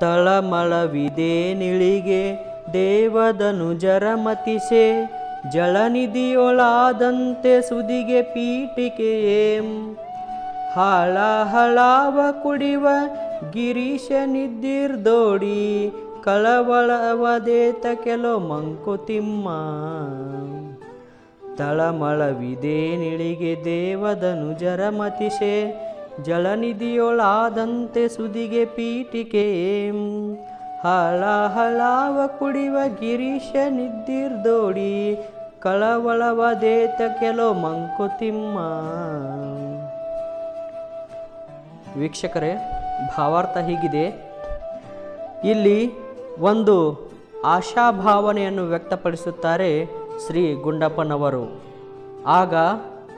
ತಳಮಳವಿದೆ ನಿಳಿಗೆ, ದೇವದನು ಜರಮತಿಸೆ ಜಳನಿಧಿಯೊಳಾದಂತೆ ಸುದಿಗೆ ಪೀಠಿಕೆಯೇಂ. ಹಾಳ ಹಳಾವ ಕುಡಿವ ಗಿರೀಶ ನಿದ್ದಿರ್ದೋಡಿ ಕಳವಳವದೇತ ಕೆಲೋ ಮಂಕುತಿಮ್ಮ. ತಳಮಳವಿದೆ ನಿಳಿಗೆ, ದೇವದನು ಜರಮತಿಸೆ ಜಳನಿಧಿಯೊಳಾದಂತೆ ಸುದಿಗೆ ಪೀಠಿಕೆ. ಹಳ ಹಳಾವ ಕುಡಿವ ಗಿರೀಶ ನಿದ್ದಿರ್ದೋಡಿ ಕಳವಳವದೇತ ಕೆಲೋ ಮಂಕುತಿಮ್ಮ. ವೀಕ್ಷಕರೇ, ಭಾವಾರ್ಥ ಹೀಗಿದೆ. ಇಲ್ಲಿ ಒಂದು ಆಶಾಭಾವನೆಯನ್ನು ವ್ಯಕ್ತಪಡಿಸುತ್ತಾರೆ ಶ್ರೀ ಗುಂಡಪ್ಪನವರು. ಆಗ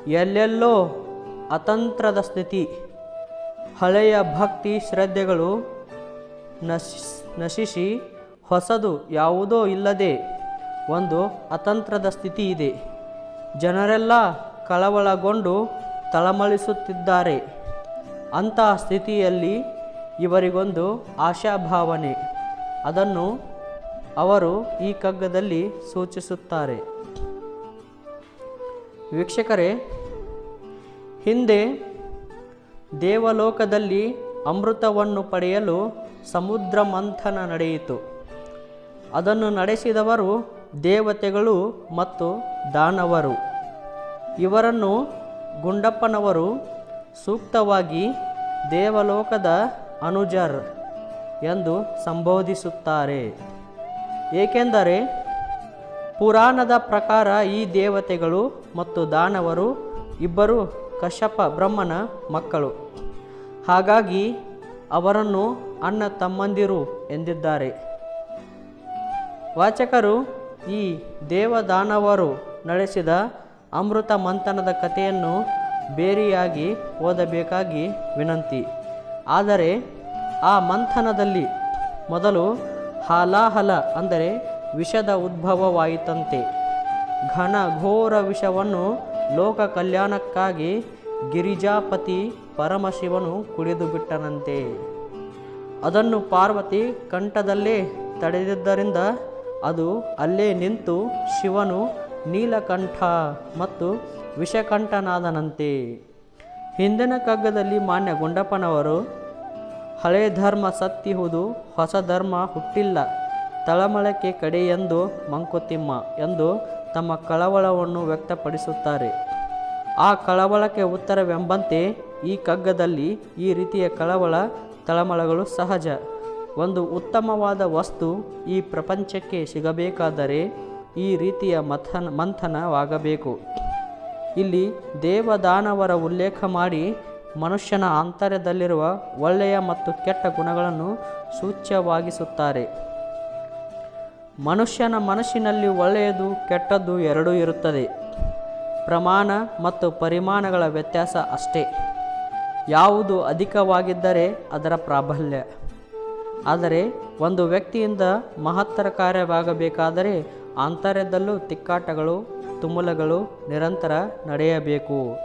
ಎಲ್ಲೆಲ್ಲೋ ಅತಂತ್ರದ ಸ್ಥಿತಿ ಹಳೆಯ ಭಕ್ತಿ ಶ್ರದ್ಧೆಗಳು ನಶಿ, ನಶಿಸಿ ಹೊಸದು ಯಾವುದೋ ಇಲ್ಲದೆ ಒಂದು ಅತಂತ್ರದ ಸ್ಥಿತಿ ಇದೆ. ಜನರೆಲ್ಲ ಕಳವಳಗೊಂಡು ತಳಮಳಿಸುತ್ತಿದ್ದಾರೆ. ಅಂತಹ ಸ್ಥಿತಿಯಲ್ಲಿ ಇವರಿಗೊಂದು ಆಶಾಭಾವನೆ. ಅದನ್ನು ಅವರು ಈ ಕಗ್ಗದಲ್ಲಿ ಸೂಚಿಸುತ್ತಾರೆ. ವೀಕ್ಷಕರೇ, ಹಿಂದೆ ದೇವಲೋಕದಲ್ಲಿ ಅಮೃತವನ್ನು ಪಡೆಯಲು ಸಮುದ್ರ ಮಂಥನ ನಡೆಯಿತು. ಅದನ್ನು ನಡೆಸಿದವರು ದೇವತೆಗಳು ಮತ್ತು ದಾನವರು. ಇವರನ್ನು ಗುಂಡಪ್ಪನವರು ಸೂಕ್ತವಾಗಿ ದೇವಲೋಕದ ಅನುಜರ್ ಎಂದು ಸಂಬೋಧಿಸುತ್ತಾರೆ. ಏಕೆಂದರೆ ಪುರಾಣದ ಪ್ರಕಾರ ಈ ದೇವತೆಗಳು ಮತ್ತು ದಾನವರು ಇಬ್ಬರು ಕಶ್ಯಪ ಬ್ರಹ್ಮನ ಮಕ್ಕಳು. ಹಾಗಾಗಿ ಅವರನ್ನು ಅಣ್ಣ ತಮ್ಮಂದಿರು ಎಂದಿದ್ದಾರೆ. ವಾಚಕರು ಈ ದೇವದಾನವರು ನಡೆಸಿದ ಅಮೃತ ಮಂಥನದ ಕಥೆಯನ್ನು ಬೇರೆಯಾಗಿ ಓದಬೇಕಾಗಿ ವಿನಂತಿ. ಆದರೆ ಆ ಮಂಥನದಲ್ಲಿ ಮೊದಲು ಹಾಲಾಹಲ ಅಂದರೆ ವಿಷದ ಉದ್ಭವವಾಯಿತಂತೆ. ಘನ ಘೋರ ವಿಷವನ್ನು ಲೋಕ ಕಲ್ಯಾಣಕ್ಕಾಗಿ ಗಿರಿಜಾಪತಿ ಪರಮಶಿವನು ಕುಡಿದು ಬಿಟ್ಟನಂತೆ. ಅದನ್ನು ಪಾರ್ವತಿ ಕಂಠದಲ್ಲೇ ತಡೆದಿದ್ದರಿಂದ ಅದು ಅಲ್ಲೇ ನಿಂತು ಶಿವನು ನೀಲಕಂಠ ಮತ್ತು ವಿಷಕಂಠನಾದನಂತೆ. ಹಿಂದಿನ ಕಗ್ಗದಲ್ಲಿ ಮಾನ್ಯ ಗುಂಡಪ್ಪನವರು, ಹಳೆ ಧರ್ಮ ಸತ್ತಿಹುದು ಹೊಸ ಧರ್ಮ ಹುಟ್ಟಿಲ್ಲ, ತಳಮಳಕ್ಕೆ ಕಡೆ ಎಂದು ಮಂಕುತಿಮ್ಮ ಎಂದು ತಮ್ಮ ಕಳವಳವನ್ನು ವ್ಯಕ್ತಪಡಿಸುತ್ತಾರೆ. ಆ ಕಳವಳಕ್ಕೆ ಉತ್ತರವೆಂಬಂತೆ ಈ ಕಗ್ಗದಲ್ಲಿ ಈ ರೀತಿಯ ಕಳವಳ ತಳಮಳಗಳು ಸಹಜ. ಒಂದು ಉತ್ತಮವಾದ ವಸ್ತು ಈ ಪ್ರಪಂಚಕ್ಕೆ ಸಿಗಬೇಕಾದರೆ ಈ ರೀತಿಯ ಮಥನ, ಮಂಥನವಾಗಬೇಕು. ಇಲ್ಲಿ ದೇವದಾನವರ ಉಲ್ಲೇಖ ಮಾಡಿ ಮನುಷ್ಯನ ಆಂತರ್ಯದಲ್ಲಿರುವ ಒಳ್ಳೆಯ ಮತ್ತು ಕೆಟ್ಟ ಗುಣಗಳನ್ನು ಸೂಚ್ಯವಾಗಿಸುತ್ತಾರೆ. ಮನುಷ್ಯನ ಮನಸ್ಸಿನಲ್ಲಿ ಒಳ್ಳೆಯದು ಕೆಟ್ಟದ್ದು ಎರಡೂ ಇರುತ್ತದೆ. ಪ್ರಮಾಣ ಮತ್ತು ಪರಿಮಾಣಗಳ ವ್ಯತ್ಯಾಸ ಅಷ್ಟೇ. ಯಾವುದು ಅಧಿಕವಾಗಿದ್ದರೆ ಅದರ ಪ್ರಾಬಲ್ಯ. ಆದರೆ ಒಂದು ವ್ಯಕ್ತಿಯಿಂದ ಮಹತ್ತರ ಕಾರ್ಯವಾಗಬೇಕಾದರೆ ಆಂತರ್ಯದಲ್ಲೂ ತಿಕ್ಕಾಟಗಳು, ತುಮುಲಗಳು ನಿರಂತರ ನಡೆಯಬೇಕು.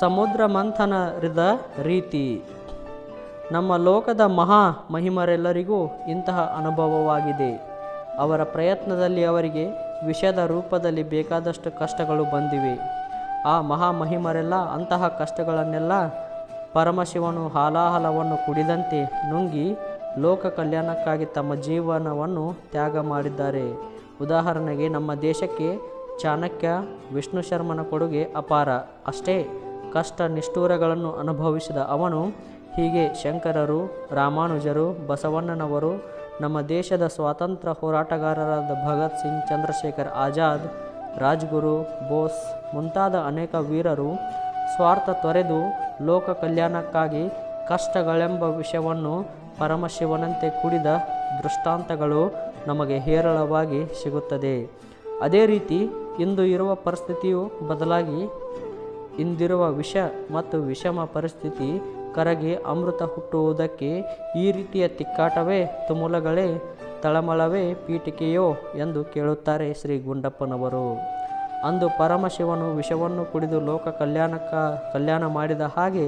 ಸಮುದ್ರ ಮಂಥನರಿದ ರೀತಿ. ನಮ್ಮ ಲೋಕದ ಮಹಾ ಮಹಿಮರೆಲ್ಲರಿಗೂ ಇಂತಹ ಅನುಭವವಾಗಿದೆ. ಅವರ ಪ್ರಯತ್ನದಲ್ಲಿ ಅವರಿಗೆ ವಿಷದ ರೂಪದಲ್ಲಿ ಬೇಕಾದಷ್ಟು ಕಷ್ಟಗಳು ಬಂದಿವೆ. ಆ ಮಹಾಮಹಿಮರೆಲ್ಲ ಅಂತಹ ಕಷ್ಟಗಳನ್ನೆಲ್ಲ ಪರಮಶಿವನು ಹಾಲಾಹಲವನ್ನು ಕುಡಿದಂತೆ ನುಂಗಿ ಲೋಕ ಕಲ್ಯಾಣಕ್ಕಾಗಿ ತಮ್ಮ ಜೀವನವನ್ನು ತ್ಯಾಗ ಮಾಡಿದ್ದಾರೆ. ಉದಾಹರಣೆಗೆ, ನಮ್ಮ ದೇಶಕ್ಕೆ ಚಾಣಕ್ಯ ವಿಷ್ಣು ಶರ್ಮನ ಕೊಡುಗೆ ಅಪಾರ. ಅಷ್ಟೇ, ಕಷ್ಟ ನಿಷ್ಠೂರಗಳನ್ನು ಅನುಭವಿಸಿದ ಅವನು ಹೀಗೆ ಶಂಕರರು, ರಾಮಾನುಜರು, ಬಸವಣ್ಣನವರು ನಮ್ಮ ದೇಶದ ಸ್ವಾತಂತ್ರ್ಯ ಹೋರಾಟಗಾರರಾದ ಭಗತ್ ಸಿಂಗ್, ಚಂದ್ರಶೇಖರ್ ಆಜಾದ್, ರಾಜ್ಗುರು ಬೋಸ್ ಮುಂತಾದ ಅನೇಕ ವೀರರು ಸ್ವಾರ್ಥ ತೊರೆದು ಲೋಕ ಕಲ್ಯಾಣಕ್ಕಾಗಿ ಕಷ್ಟಗಳೆಂಬ ವಿಷಯವನ್ನು ಪರಮಶಿವನಂತೆ ಕುಡಿದ ದೃಷ್ಟಾಂತಗಳು ನಮಗೆ ಹೇರಳವಾಗಿ ಸಿಗುತ್ತದೆ. ಅದೇ ರೀತಿ ಇಂದು ಇರುವ ಪರಿಸ್ಥಿತಿಯು ಬದಲಾಗಿ ಇಂದಿರುವ ವಿಷ ಮತ್ತು ವಿಷಮ ಪರಿಸ್ಥಿತಿ ಕರಗಿ ಅಮೃತ ಹುಟ್ಟುವುದಕ್ಕೆ ಈ ರೀತಿಯ ತಿಕ್ಕಾಟವೇ ತುಮುಲಗಳೇ, ತಳಮಳವೇ ಪೀಠಿಕೆಯೋ ಎಂದು ಕೇಳುತ್ತಾರೆ ಶ್ರೀ ಗುಂಡಪ್ಪನವರು. ಅಂದು ಪರಮಶಿವನು ವಿಷವನ್ನು ಕುಡಿದು ಲೋಕ ಕಲ್ಯಾಣಕ್ಕ, ಕಲ್ಯಾಣ ಮಾಡಿದ ಹಾಗೆ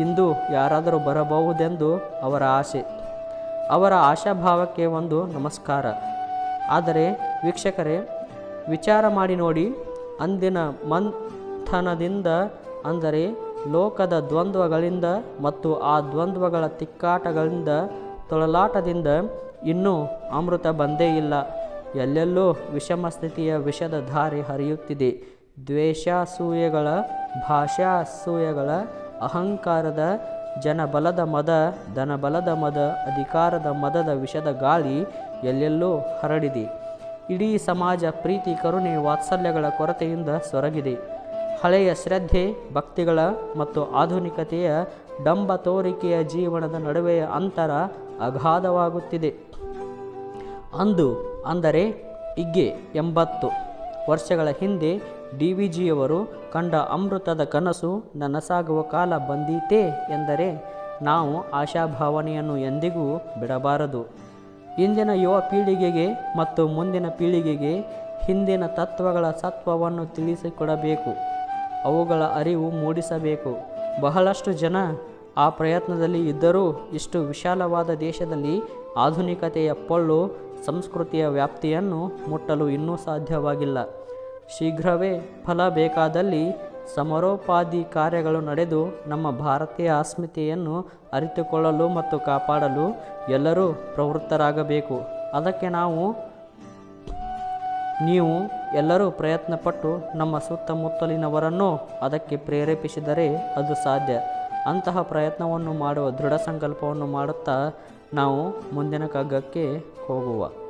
ಇಂದು ಯಾರಾದರೂ ಬರಬಹುದೆಂದು ಅವರ ಆಸೆ. ಅವರ ಆಶಾಭಾವಕ್ಕೆ ಒಂದು ನಮಸ್ಕಾರ. ಆದರೆ ವೀಕ್ಷಕರೇ, ವಿಚಾರ ಮಾಡಿ ನೋಡಿ, ಅಂದಿನ ಮಂಥನದಿಂದ ಅಂದರೆ ಲೋಕದ ದ್ವಂದ್ವಗಳಿಂದ ಮತ್ತು ಆ ದ್ವಂದ್ವಗಳ ತಿಕ್ಕಾಟಗಳಿಂದ ತೊಳಲಾಟದಿಂದ ಇನ್ನೂ ಅಮೃತ ಬಂದೇ ಇಲ್ಲ. ಎಲ್ಲೆಲ್ಲೂ ವಿಷಮ ಸ್ಥಿತಿಯ ವಿಷದ ಧಾರೆ ಹರಿಯುತ್ತಿದೆ. ದ್ವೇಷಾಸೂಯೆಗಳ ಭಾಷಾಸೂಯೆಗಳ ಅಹಂಕಾರದ, ಜನಬಲದ ಮದ, ಧನಬಲದ ಮದ, ಅಧಿಕಾರದ ಮದದ ವಿಷದ ಗಾಳಿ ಎಲ್ಲೆಲ್ಲೋ ಹರಡಿದೆ. ಇಡೀ ಸಮಾಜ ಪ್ರೀತಿ, ಕರುಣೆ, ವಾತ್ಸಲ್ಯಗಳ ಕೊರತೆಯಿಂದ ಸೊರಗಿದೆ. ಹಳೆಯ ಶ್ರದ್ಧೆ, ಭಕ್ತಿಗಳ ಮತ್ತು ಆಧುನಿಕತೆಯ ಡಂಬ ತೋರಿಕೆಯ ಜೀವನದ ನಡುವೆಯ ಅಂತರ ಅಗಾಧವಾಗುತ್ತಿದೆ. ಅಂದು ಅಂದರೆ ಇಗ್ಗೆ ಎಂಬತ್ತು ವರ್ಷಗಳ ಹಿಂದೆ ಡಿ ವಿ ಜಿಯವರು ಕಂಡ ಅಮೃತದ ಕನಸು ನನಸಾಗುವ ಕಾಲ ಬಂದೀತೇ ಎಂದರೆ ನಾವು ಆಶಾಭಾವನೆಯನ್ನು ಎಂದಿಗೂ ಬಿಡಬಾರದು. ಇಂದಿನ ಯುವ ಪೀಳಿಗೆಗೆ ಮತ್ತು ಮುಂದಿನ ಪೀಳಿಗೆಗೆ ಹಿಂದಿನ ತತ್ವಗಳ ಸತ್ವವನ್ನು ತಿಳಿಸಿಕೊಡಬೇಕು. ಅವುಗಳ ಅರಿವು ಮೂಡಿಸಬೇಕು. ಬಹಳಷ್ಟು ಜನ ಆ ಪ್ರಯತ್ನದಲ್ಲಿ ಇದ್ದರೂ ಇಷ್ಟು ವಿಶಾಲವಾದ ದೇಶದಲ್ಲಿ ಆಧುನಿಕತೆಯ ಪೊಳ್ಳು, ಸಂಸ್ಕೃತಿಯ ವ್ಯಾಪ್ತಿಯನ್ನು ಮುಟ್ಟಲು ಇನ್ನೂ ಸಾಧ್ಯವಾಗಿಲ್ಲ. ಶೀಘ್ರವೇ ಫಲ ಬೇಕಾದಲ್ಲಿ ಸಮರೋಪಾದಿ ಕಾರ್ಯಗಳು ನಡೆದು ನಮ್ಮ ಭಾರತೀಯ ಅಸ್ಮಿತೆಯನ್ನು ಅರಿತುಕೊಳ್ಳಲು ಮತ್ತು ಕಾಪಾಡಲು ಎಲ್ಲರೂ ಪ್ರವೃತ್ತರಾಗಬೇಕು. ಅದಕ್ಕೆ ನಾವು, ನೀವು ಎಲ್ಲರೂ ಪ್ರಯತ್ನಪಟ್ಟು ನಮ್ಮ ಸುತ್ತಮುತ್ತಲಿನವರನ್ನು ಅದಕ್ಕೆ ಪ್ರೇರೇಪಿಸಿದರೆ ಅದು ಸಾಧ್ಯ. ಅಂತಹ ಪ್ರಯತ್ನವನ್ನು ಮಾಡುವ ದೃಢ ಸಂಕಲ್ಪವನ್ನು ಮಾಡುತ್ತಾ ನಾವು ಮುಂದಿನ ಕಗ್ಗಕ್ಕೆ ಹೋಗುವ.